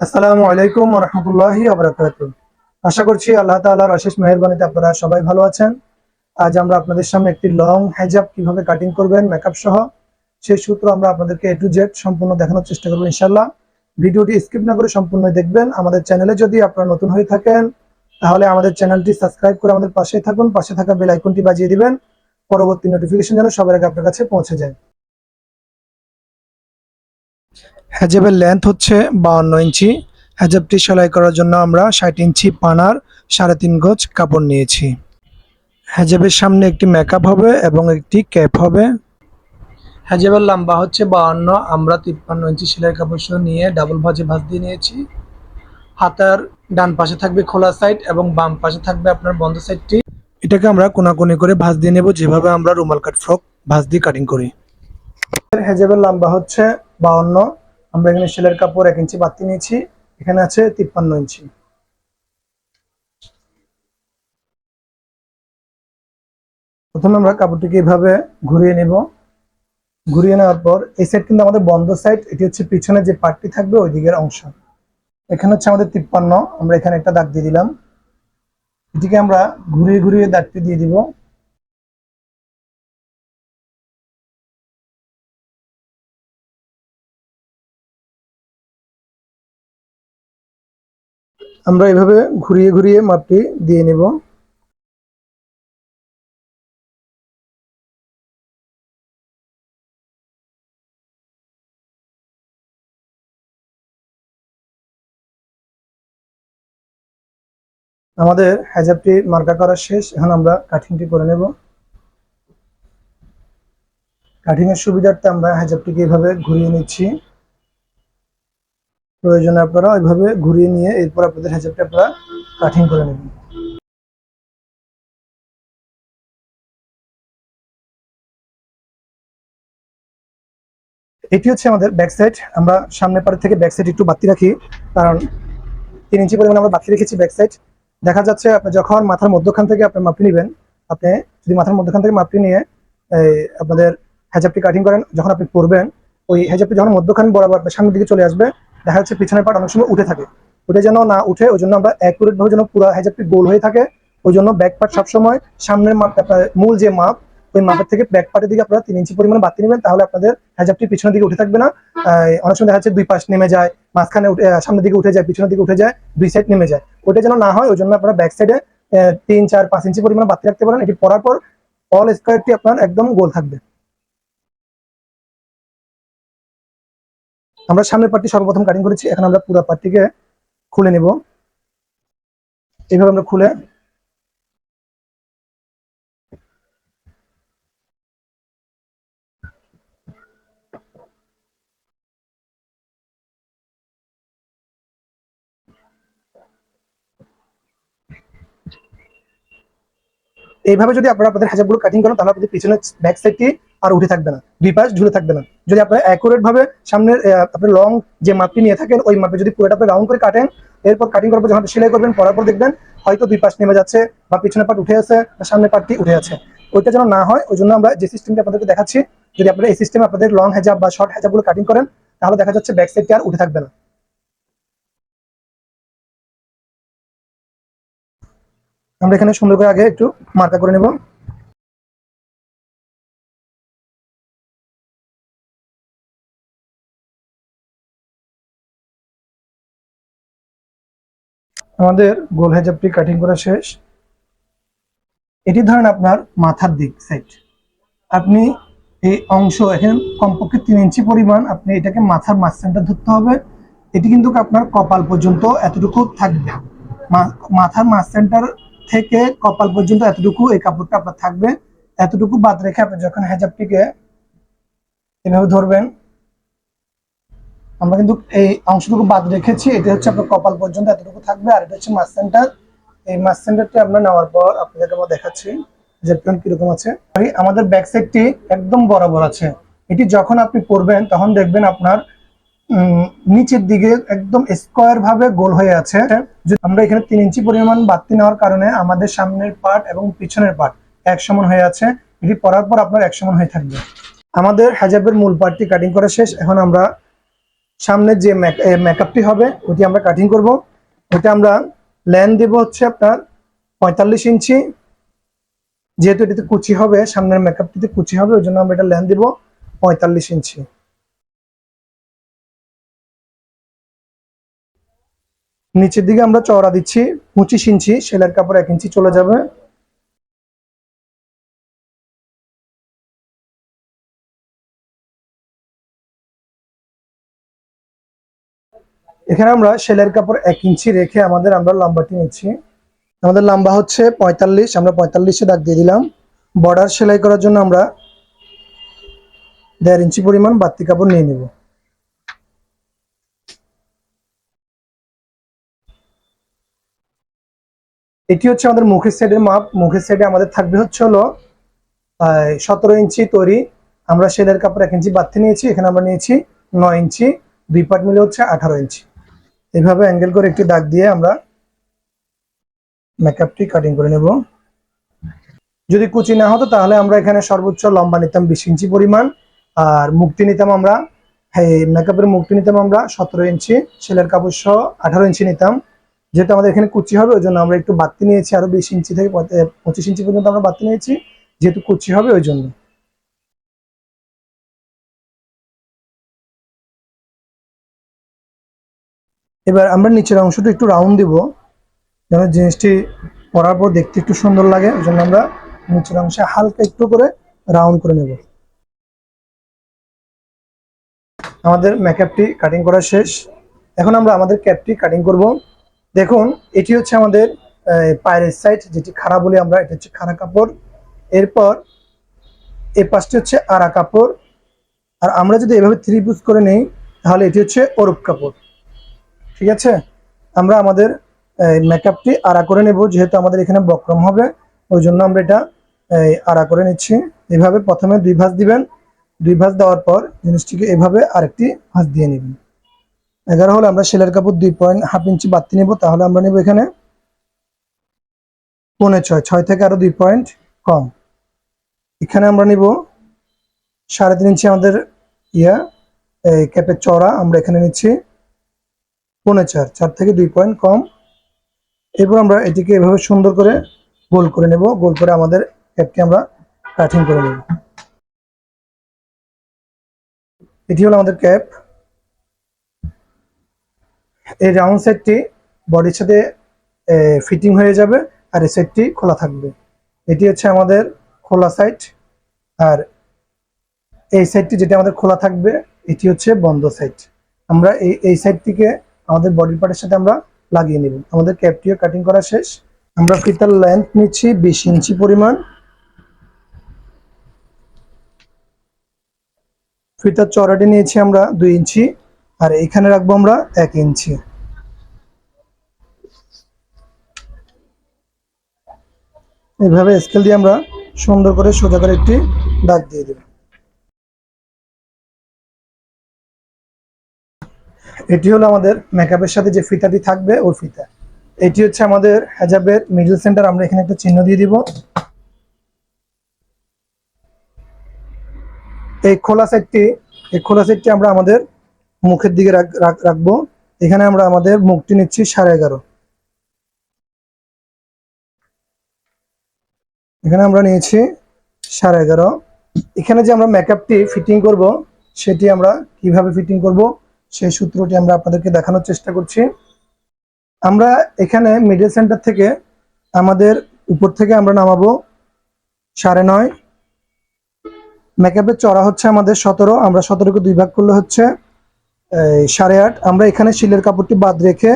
আসসালামু আলাইকুম রহমতুল্লাহি আশা করছি আল্লাহ তাআলার অশেষ মেহেরবানিতে আপনারা সবাই ভালো আছেন। আজ আমরা আপনাদের সামনে একটি লং হেজাব কীভাবে কাটিং করবেন মেকআপ সহ, সেই সূত্র আমরা আপনাদেরকে এ টু জেড সম্পূর্ণ দেখানোর চেষ্টা করব ইনশাল্লাহ ভিডিওটি স্কিপ না করে সম্পূর্ণ দেখবেন। আমাদের চ্যানেলে যদি আপনারা নতুন হয়ে থাকেন, তাহলে আমাদের চ্যানেলটি সাবস্ক্রাইব করে আমাদের পাশে থাকুন। পাশে থাকা বেল আইকনটি বাজিয়ে দিবেন। পরবর্তী নোটিফিকেশন যেন সবার আগে আপনার কাছে পৌঁছে যায়। হেজাবের লেন্থ হচ্ছে বাউন্ন ইঞ্চি। হেজাবটি সেলাই করার জন্য আমরা ষাট ইঞ্চি পানার সাড়ে তিন গজ কাপড় নিয়েছি। হেজাবের সামনে একটি মেকআপ হবে এবং একটি ক্যাপ হবে। হেজাবের লম্বা হচ্ছে বাউন্ন, আমরা তিপ্পান্ন ইঞ্চি সেলাই কাপড় সহ নিয়ে ডাবল ভাজে ভাঁজ দিয়ে নিয়েছি। হাতার ডান পাশে থাকবে খোলা সাইড এবং বাম পাশে থাকবে আপনার বন্ধ সাইডটি এটাকে আমরা কোনাকুনি করে ভাঁজ দিয়ে নেব, যেভাবে আমরা রুমাল কাট ফ্রক ভাঁজ দিয়ে কাটিং করি। হেজাবের লম্বা হচ্ছে বাউন্ন আমরা এখানে সেলের কাপড় এক ইঞ্চি বাড়তি নিয়েছি, এখানে আছে তিপ্পান্ন ইঞ্চি। প্রথমে আমরা কাপড়টিকে এভাবে ঘুরিয়ে নেব। ঘুরিয়ে নেওয়ার পর এই সাইড কিন্তু আমাদের বন্ধ সাইড এটি হচ্ছে পিছনে যে পার্টটি থাকবে ওই দিকের অংশ। এখানে হচ্ছে আমাদের তিপ্পান্ন, আমরা এখানে একটা দাগ দিয়ে দিলাম। এটিকে আমরা ঘুরিয়ে ঘুরিয়ে দাগটি দিয়ে দিব। আমরা এভাবে ঘুরিয়ে ঘুরিয়ে মাপটি দিয়ে নেব। আমাদের হেজাবটি মার্কা করা শেষ, এখন আমরা কাটিংটি করে নেব। কাটিং এর সুবিধার্থে আমরা হেজাবটিকে এভাবে ঘুরিয়ে নিচ্ছি। প্রয়োজনে আপনারা ওইভাবে ঘুরিয়ে নিয়ে এরপর আপনাদের হেজাবটা আপনারা কাটিং করে নেবেন। এটি হচ্ছে আমাদের ব্যাক সাইড আমরা সামনের পাড়ে থেকে ব্যাক সাইড একটু বাড়তি রাখি, কারণ তিন ইঞ্চি পরিমাণে আমরা বাড়তি রেখেছি ব্যাক সাইড দেখা যাচ্ছে আপনি যখন মাথার মধ্যখান থেকে আপনি মাপটি নেবেন, আপনি যদি মাথার মধ্যখান থেকে মাপটি নিয়ে আপনাদের হেজাবটি কাটিং করেন, যখন আপনি পরবেন, ওই হেজাবটি যখন মধ্যখান বরাবর আপনার সামনের দিকে চলে আসবে দেখা যাচ্ছে পিছনের পাট অনেক সময় উঠে থাকে। উঠে যেন না উঠে, ওই জন্য আমরা অ্যাকুরেট ভাবে যেন পুরো হেজাবটি গোল হয়ে থাকে। ওই জন্য ব্যাক পার্ট সবসময় সামনের মাপ মূল যে মাপ, ওই মাপের থেকে ব্যাক পার্টের দিকে আপনারা তিন ইঞ্চি পরিমাণে বাতি নেবেন, তাহলে আপনাদের হেজাবটি পিছনের দিকে উঠে থাকবে না। অনেক সময় দেখা যাচ্ছে দুই পাশ নেমে যায়, মাঝখানে সামনের দিকে উঠে যায়, পিছনের দিকে উঠে যায়, দুই সাইড নেমে যায়। ওটা যেন না হয়, ওই জন্য আপনারা ব্যাক সাইডে তিন, চার, পাঁচ ইঞ্চি পরিমাণে বাতি রাখতে পারেন। এটি পরার পর অল স্কোয়ারটি আপনার একদম গোল থাকবে। আমরা সামনের পার্টটি সর্বপ্রথম কাটিং করেছি, এখন আমরা পুরা পার্টটিকে খুলে নেব। এইভাবে আমরা খুলে এইভাবে যদি আপনারা আপনাদের হেজাবগুলো কাটিং করেন, তাহলে আপনাদের পিছনের ব্যাক সাইডটি আর উঠে থাকবে না। দুই পাশ ঝুলে থাকবে না। যদি আপনারা অ্যাকুরেট ভাবে সামনের আপনার লং যে মাপটি নিয়ে থাকেন, ওই মাপে যদি পুরোটা আপনি রাউন্ড করে কাটেন, এরপর কাটিং করার পর যখন সেলাই করবেন পরার পর দেখবেন হয়তো দুই পাশ নেমে যাচ্ছে বা পিছনের পাট উঠে আছে বা সামনের পাটটি উঠে আছে। ওইটা যেন না হয় ওই জন্য আমরা যে সিস্টেমটি আপনাদেরকে দেখাচ্ছি, যদি আপনারা এই সিস্টেমে আপনাদের লং হেজাব বা শর্ট হেজাবগুলো কাটিং করেন, তাহলে দেখা যাচ্ছে ব্যাক সাইডটি আর উঠে থাকবে না। আমরা এখানে সুন্দর করে আগে একটু মার্কা করে নেব। আমাদের গোল হেজাবটি কাটিং করা শেষ। এটি ধরেন আপনার মাথার দিক সাইড আপনি এই অংশ এখানে কমপক্ষে তিন ইঞ্চি পরিমাণ আপনি এটাকে মাথার মাছ সেন্টার ধরতে হবে। এটি কিন্তু আপনার কপাল পর্যন্ত এতটুকু থাকবে। মাথার মাছ সেন্টার থেকে কপাল পর্যন্ত এতটুকু এই কাপড়টা আপনার থাকবে। এতটুকু বাদ রেখে আপনি যখন হেজাবটিকে এভাবে ধরবেন, আমরা কিন্তু এই অংশটুকু বাদ রেখেছি। এটা হচ্ছে আপনার কপাল পর্যন্ত এতটুকু থাকবে আর এটা হচ্ছে মাছ সেন্টার এই মাছ সেন্টারটি আমরা নেওয়ার পর আপনাদেরকে আমরা দেখাচ্ছি যে প্যান্ট কীরকম আছে। আমাদের ব্যাক সাইডটি একদম বরাবর আছে। এটি যখন আপনি পরবেন, তখন দেখবেন আপনার নিচের দিকে একদম স্কোয়ার ভাবে গোল হয়ে আছে। আমরা এখানে তিন ইঞ্চি পরিমাণ বাড়তি নেওয়ার কারণে আমাদের সামনের পার্ট এবং পিছনের পার্ট এক সমান হয়ে আছে। এটি পরার পর আপনার এক সমান হয়ে থাকবে। আমাদের হেজাবের মূল পার্টটি কাটিং করা শেষ। এখন আমরা সামনে যে মেকআপটি হবে, ওটি আমরা কাটিং করব। ওটা আমরা ল্যান দেব হচ্ছে আপনার পঁয়তাল্লিশ ইঞ্চি। যেহেতু এটিতে কুচি হবে, সামনের মেকআপটিতে কুচি হবে ওই জন্য আমরা এটা ল্যান দেব পঁয়তাল্লিশ ইঞ্চি। নিচের দিকে আমরা চওড়া দিচ্ছি, পঁচিশ ইঞ্চি সেলার কাপড় এক ইঞ্চি চলে যাবে। এখানে আমরা সেলাইয়ের কাপড় এক ইঞ্চি রেখে আমাদের আমরা লম্বাটি নিচ্ছি। আমাদের লম্বা হচ্ছে পঁয়তাল্লিশ, আমরা পঁয়তাল্লিশে দাগ দিয়ে দিলাম। বর্ডার সেলাই করার জন্য আমরা দেড় ইঞ্চি পরিমাণ বাড়তি কাপড় নিয়ে নেব। এটি হচ্ছে আমাদের মুখের সাইডের মাপ। মুখের সাইডে আমাদের থাকবে হচ্ছে হলো সতেরো ইঞ্চি তৈরি। আমরা সেলের কাপড় এক ইঞ্চি বাড়তি নিয়েছি, এখানে আমরা নিয়েছি নয় ইঞ্চি। দুই পার্ট মিলে হচ্ছে আঠারো ইঞ্চি। এভাবে অ্যাঙ্গেল করে একটি দাগ দিয়ে আমরা মেকআপটি কাটিং করে নেব। যদি কুচি না হতো তাহলে আমরা এখানে সর্বোচ্চ লম্বা নিতাম বিশ ইঞ্চি পরিমাণ। আর মুক্তি নিতাম আমরা মেকআপের মুক্তি নিতাম আমরা সতেরো ইঞ্চি। সেলের কাপড় সহ আঠারো ইঞ্চি নিতাম। যেহেতু আমাদের এখানে কুচি হবে, ওই জন্য আমরা একটু বাড়তি নিয়েছি, আরও বিশ ইঞ্চি থেকে পঁচিশ ইঞ্চি পর্যন্ত আমরা বাড়তি নিয়েছি, যেহেতু কুচি হবে ওই জন্য। এবার আমরা নিচের অংশটা একটু রাউন্ড দিব, যেন জিনিসটি পরার পর দেখতে একটু সুন্দর লাগে, ওই জন্য আমরা নিচের অংশে হালকা একটু করে রাউন্ড করে নেব। আমাদের মেকআপটি কাটিং করা শেষ। এখন আমরা আমাদের ক্যাপটি কাটিং করব। দেখুন, এটি হচ্ছে আমাদের পায়ের সাইড যেটি খাড়া বলি আমরা, এটা হচ্ছে খাড়া কাপড়। এরপর এই পাশটি হচ্ছে আড়া কাপড়। আর আমরা যদি এভাবে থ্রি পুজ করে নেই, তাহলে এটি হচ্ছে অরূপ কাপড়। ঠিক আছে? আমরা আমাদের মেকআপটি আড়া করে নেব, যেহেতু আমাদের এখানে বক্রম হবে, ওই জন্য আমরা এটা আড়া করে নিচ্ছি। এভাবে প্রথমে দুই ভাঁজ দিবেন। দুই ভাঁজ দেওয়ার পর জিনিসটিকে এভাবে আরেকটি ভাঁজ দিয়ে নেবেন। এগারো হলে আমরা সেলের কাপড় দুই পয়েন্ট হাফ ইঞ্চি বাড়তি নেব, তাহলে আমরা নেব এখানে পৌনে ছয় ছয় থেকে আরও দুই পয়েন্ট কম। এখানে আমরা নিব সাড়ে তিন ইঞ্চি আমাদের ইয়া, এই ক্যাপের চড়া আমরা এখানে নিচ্ছি পৌনে চার চার থেকে দুই পয়েন্ট কম। এরপর আমরা এটিকে এভাবে সুন্দর করে গোল করে নেব, গোল করে আমাদের ক্যাপটি আমরা কাটিং করে নেব। এটি হলো আমাদের ক্যাপ। এই রাউন্ড সেটটি বডির সাথে ফিটিং হয়ে যাবে আর এই সেটটি খোলা থাকবে। এটি হচ্ছে আমাদের খোলা সাইড আর এই সাইডটি যেটা আমাদের খোলা থাকবে, এটি হচ্ছে বন্ধ সাইড আমরা এই এই সাইডটিকে আমাদের বডি পার্টের সাথে আমরা লাগিয়ে নেব। আমাদের ক্যাপটিও কাটিং করা শেষ। আমরা ফিতার লেন্থ নিচ্ছি বিশ ইঞ্চি পরিমাণ। ফিতার চড়াটি নিয়েছি আমরা দুই ইঞ্চি। আর এখানে রাখব আমরা এক ইঞ্চি। এইভাবে স্কেল দিয়ে আমরা সুন্দর করে সোজা করে একটি দাগ দিয়ে দেব। এটি হলো আমাদের মেকআপের সাথে যে ফিতাটি থাকবে ওর ফিতা। এটি হচ্ছে আমাদের হেজাবের মিডল সেন্টার আমরা এখানে একটা চিহ্ন দিয়ে দিব। এই খোলা সাইডটি এই খোলা সাইডটি আমরা আমাদের মুখের দিকে রাখব। এখানে আমরা আমাদের মুখটি নিচ্ছি সাড়ে এগারো। এখানে আমরা নিয়েছি সাড়ে এগারো। এখানে যে আমরা মেকআপটি ফিটিং করব, সেটি আমরা কীভাবে ফিটিং করব, সেই সূত্রটি আমরা আপনাদেরকে দেখানোর চেষ্টা করছি। আমরা এখানে মিডল সেন্টার থেকে আমাদের উপর থেকে আমরা নামাবো সাড়ে নয়। মেকআপের চড়া হচ্ছে আমাদের সতেরো, আমরা সতেরোকে দুই ভাগ করলে হচ্ছে সাড়ে আট। আমরা এখানে শিলের কাপড়টি বাদ রেখে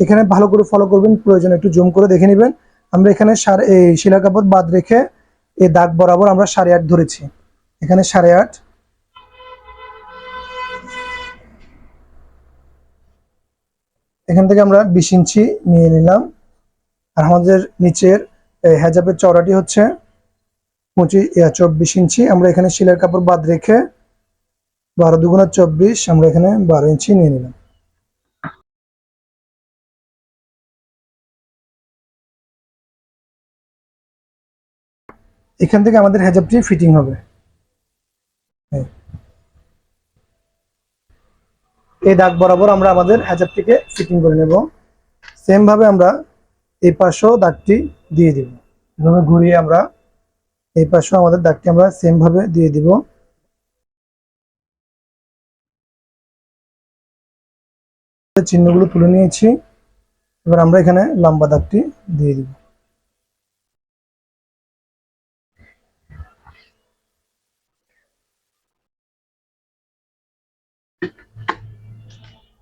এখানে ভালো করে ফলো করবেন, প্রয়োজন একটু জুম করে দেখে নেবেন। আমরা এখানে এই শিলার কাপড় বাদ রেখে এই দাগ বরাবর আমরা সাড়ে আট ধরেছি। এখানে সাড়ে আট। এখান থেকে আমরা বিশ ইঞ্চি নিয়ে নিলাম। আর আমাদের নিচের হেজাবের চওড়াটি হচ্ছে পঁচিশ চব্বিশ ইঞ্চি। আমরা এখানে শিলের কাপড় বাদ রেখে বারো দুগুণা চব্বিশ আমরা এখানে বারো ইঞ্চি নিয়ে নিলাম। এখান থেকে আমাদের হেজাবটি ফিটিং হবে। এই দাগ বরাবর আমরা আমাদের হ্যাজারটিকে ফিটিং করে নেব। সেম ভাবে আমরা এই পাশেও দাগটি দিয়ে দিব। এভাবে ঘুরিয়ে আমরা এই পাশেও আমাদের দাগটি আমরা সেম ভাবে দিয়ে দিব। চিহ্নগুলো তুলে নিয়েছি। এবার আমরা এখানে লম্বা দাগটি দিয়ে দিব।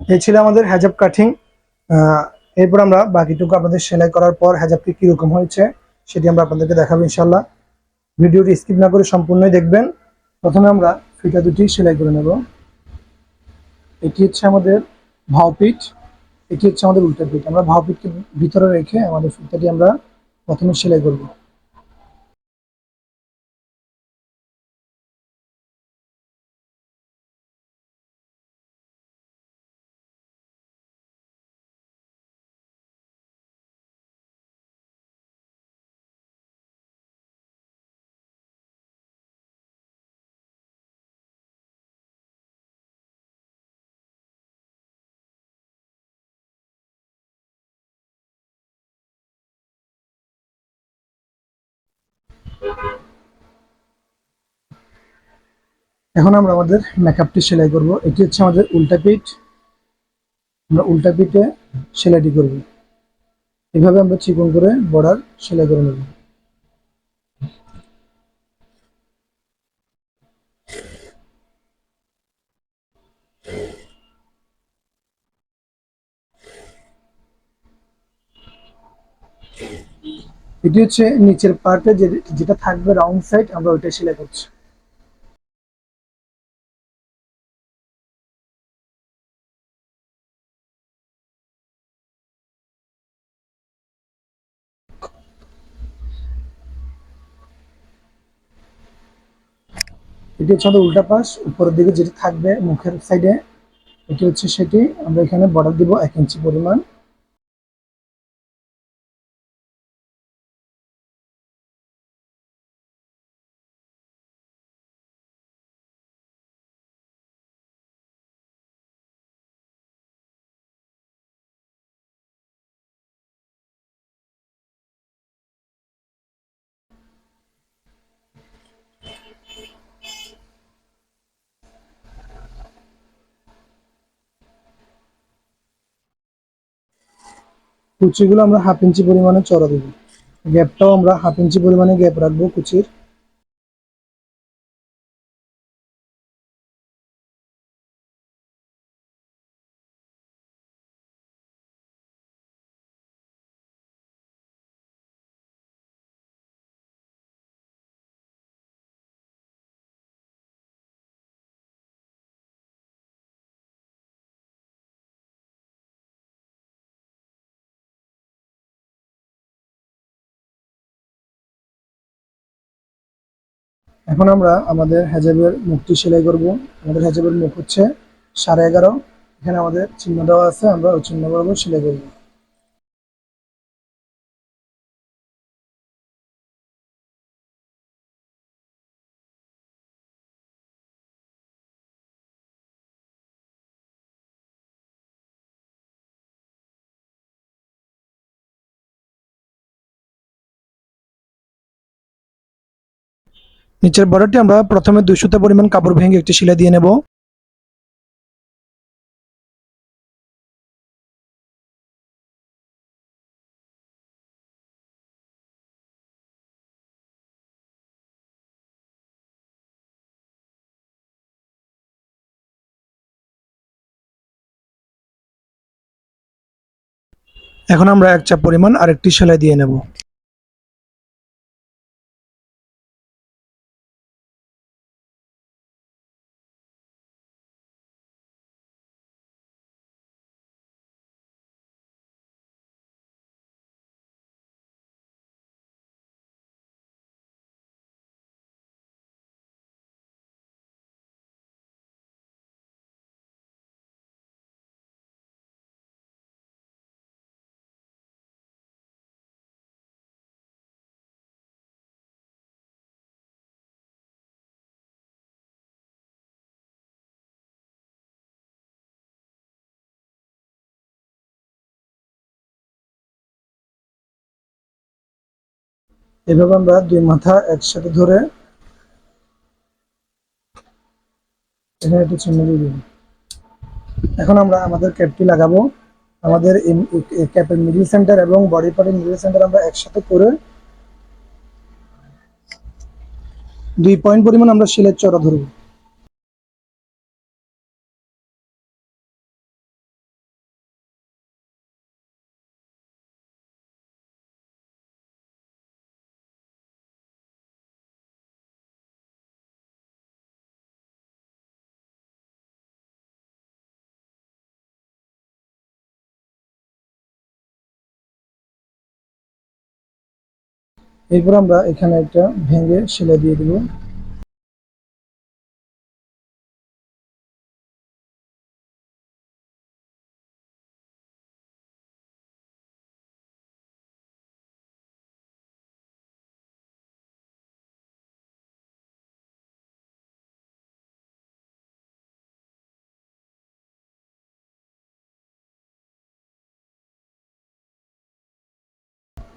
এই ছিল আমাদের হ্যাজাব কাটিং। এরপর আমরা বাকিটুকু আপনাদের সেলাই করার পর হ্যাজাবটি কীরকম হয়েছে সেটি আমরা আপনাদেরকে দেখাবো ইনশাল্লাহ ভিডিওটি স্কিপ না করে সম্পূর্ণই দেখবেন। প্রথমে আমরা ফিটা দুটি সেলাই করে নেব। এটি হচ্ছে আমাদের ভাওপিঠ, এটি হচ্ছে আমাদের উল্টা পিঠ। আমরা ভাওপিঠকে ভিতরে রেখে আমাদের ফিতাটি আমরা প্রথমে সেলাই করব। এখন আমরা আমাদের মেকআপটি সেলাই করব। এটি হচ্ছে আমাদের উল্টা পিঠ। আমরা উল্টা পিঠে সেলাইটি করব। এভাবে আমরা চিকন করে বর্ডার সেলাই করে নেব। এটি হচ্ছে নিচের পার্টে যেটা থাকবে রাউন্ড সাইড আমরা ওইটা সেলাই করছি। এটি হচ্ছে আমাদের উল্টা পাশ, উপরের দিকে যেটা থাকবে মুখের সাইডে এটি হচ্ছে সেটি, আমরা এখানে বর্ডার দিব এক ইঞ্চি পরিমাণ। কুচিগুলো আমরা হাফ ইঞ্চি পরিমাণে চড়া দেবো। গ্যাপটাও আমরা হাফ ইঞ্চি পরিমাণে গ্যাপ রাখব কুচির। এখন আমরা আমাদের হেজাবের মুখটি সেলাই করব। আমাদের হেজাবের মুখ হচ্ছে সাড়ে এগারো। এখানে আমাদের চিহ্ন দেওয়া আছে, আমরা ওই চিহ্ন বরাবর সেলাই করব। নিচের বর্ডারটি আমরা প্রথমে দুই পরিমাণ কাপড় ভেঙে একটি সেলাই দিয়ে নেব। এখন আমরা এক চাপ পরিমাণ আরেকটি সেলাই দিয়ে নেব। এভাবে আমরা দুই মাথা একসাথে ধরে এখানে একটু চিহ্ন দিয়ে এখন আমরা আমাদের ক্যাপটি লাগাবো। আমাদের ক্যাপের মিডিল সেন্টার এবং বডি পার্টের মিডিল সেন্টার আমরা একসাথে করে দুই পয়েন্ট পরিমাণ আমরা শিলের চড়া ধরবো। এরপর আমরা এখানে একটা ভেঙে সেলাই দিয়ে দিব।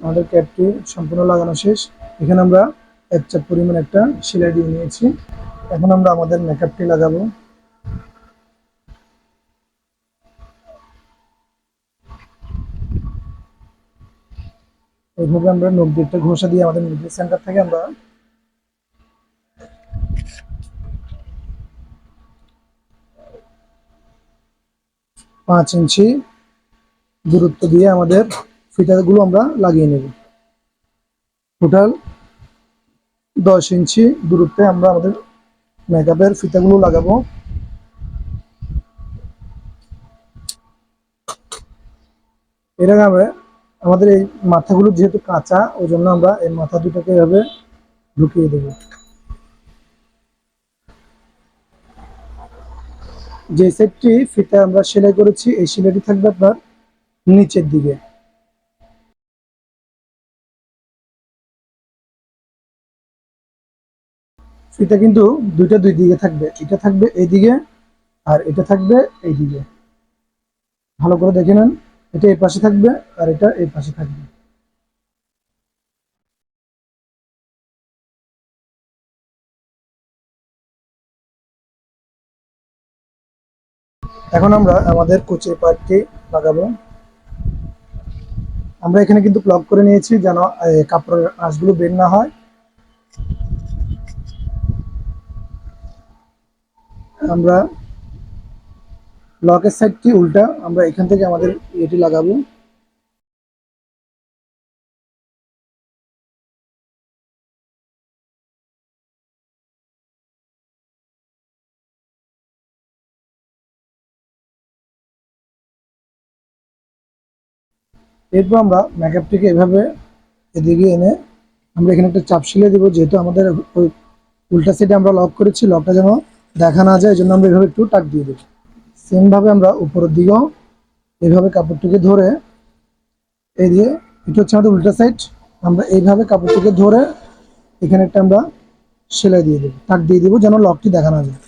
আমাদের ক্যাপটি সম্পূর্ণ লাগানো শেষ। এখানে আমরা এক চাপ পরিমাণ একটা সেলাই দিয়ে নিয়েছি। এখন আমরা আমাদের মেকআপটি লাগাবো। এইভাবে আমরা নখ দিয়ে একটা ঘষা দিয়ে আমাদের মিডল সেন্টার থেকে আমরা পাঁচ ইঞ্চি দূরত্ব দিয়ে আমাদের ফিটারগুলো আমরা লাগিয়ে নেব। টোটাল দশ ইঞ্চি দূরত্বে আমরা আমাদের মেকআপের ফিতাগুলো লাগাবো। এর আমাদের এই মাথাগুলো যেহেতু কাঁচা, ওই জন্য আমরা এই মাথা দুটাকে এভাবে ঢুকিয়ে দেব। যে সেটটি ফিতা আমরা সেলাই করেছি, এই সেলাইটি থাকবে আপনার নিচের দিকে। ফিতা কিন্তু দুইটা দুই দিকে থাকবে। এটা থাকবে এইদিকে আর এটা থাকবে এইদিকে। ভালো করে দেখে নেন, এটা এই পাশে থাকবে আর এটা এই পাশে থাকবে। এখন আমরা আমাদের কুচির পার্টটি লাগাবো। আমরা এখানে কিন্তু প্লগ করে নিয়েছি যেন কাপড়ের আঁশগুলো বের না হয়। আমরা লকের সাইডটি উল্টা, আমরা এখান থেকে আমাদের এটি লাগাবো। এরপর আমরা মেকআপটিকে এভাবে এদিকে এনে আমরা এখানে একটা চাপ সিলে দেবো, যেহেতু আমাদের ওই উল্টা সাইডে আমরা লক করেছি লকটা যেন দেখা না যায় এই জন্য আমরা এভাবে একটু টাক দিয়ে দেবো সেম ভাবে আমরা উপরের দিকেও এইভাবে কাপড়টিকে ধরে এই দিয়ে এটা হচ্ছে আমাদের উল্টা সাইড আমরা এইভাবে কাপড়টিকে ধরে এখানে একটা আমরা সেলাই দিয়ে দেবো, টাক দিয়ে দেবো যেন লকটি দেখা না যায়।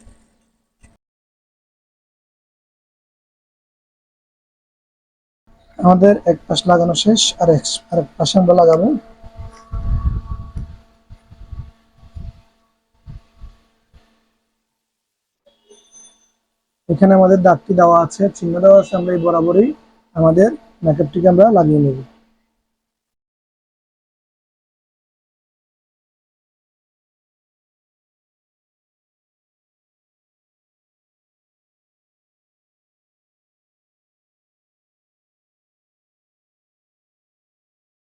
আমাদের এক পাশ লাগানো শেষ, আর এক আর এক পাশে আমরা লাগাবো এখানে আমাদের দাগটি দেওয়া আছে, চিহ্ন দেওয়া আছে, আমরা এই বরাবরই আমাদের মেকআপটিকে আমরা লাগিয়ে নেব।